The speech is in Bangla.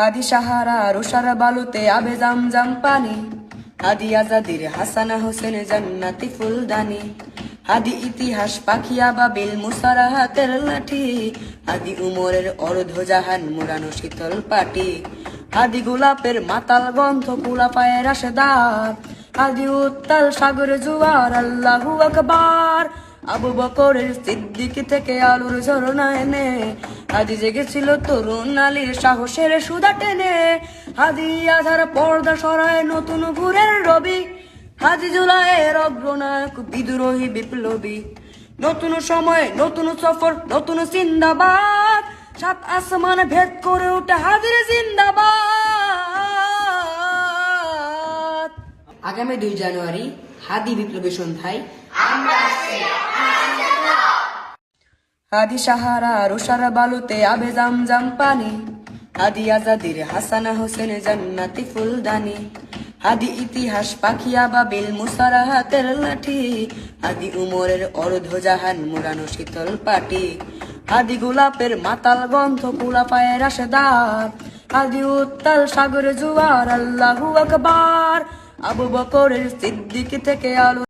হাদি সাহারা রুষার বালুতে আবে জাম জাম পানি। হাদি আজাদির হাসানা হোসেন জান্নাতি ফুলদানি। আদি ইতিহাস পাখিয়া বাবিল মুসারা হাতের লাঠি। আদি উমরের অর্ধ জাহান মুরানো শীতল পাটি। আদি গোলাপের মাতাল গন্ধ কুলা পায়ের আসেদার হাদি উত্তাল সাগর জুয়ার, আল্লাহু আকবার। আবু বকরের সিদ্দিক থেকে আলুর ঝরনা এনে হাদি জেগেছিল তরুণ আলীর সাহসের সুদা টেনে। হাদি আধার পর্দা সরায় নতুন ভুরের রবি। হাজি জুলাইয়ের অগ্রনায়ক, বিদ্রোহী, বিপ্লবী। নতুন সময়, নতুন সফর, নতুন জিন্দাবাদ। সাত আসমান ভেদ করে উঠে হাজির জিন্দাবাদ। আগামী দুই জানুয়ারি হাদি বিপ্লবী সন্ধ্যায় হাদি সাহারা রুষার বালুতে আবে জাম জাম পানি। হাদি আজাদির হাসানা হোসেন জান্নাতি ফুলদানি। আদি ইতিহাস পাখিয়া বাবিল মুসারা হাতের লাঠি। আদি উমরের অর্ধ জাহান মুরানো শীতল পাটি। আদি গোলাপের মাতাল গন্ধ কুলা পায়ের আসেদার হাদি উত্তাল সাগর জুয়ার, আল্লাহু আকবার। আবু বকরের সিদ্দিক থেকে আলু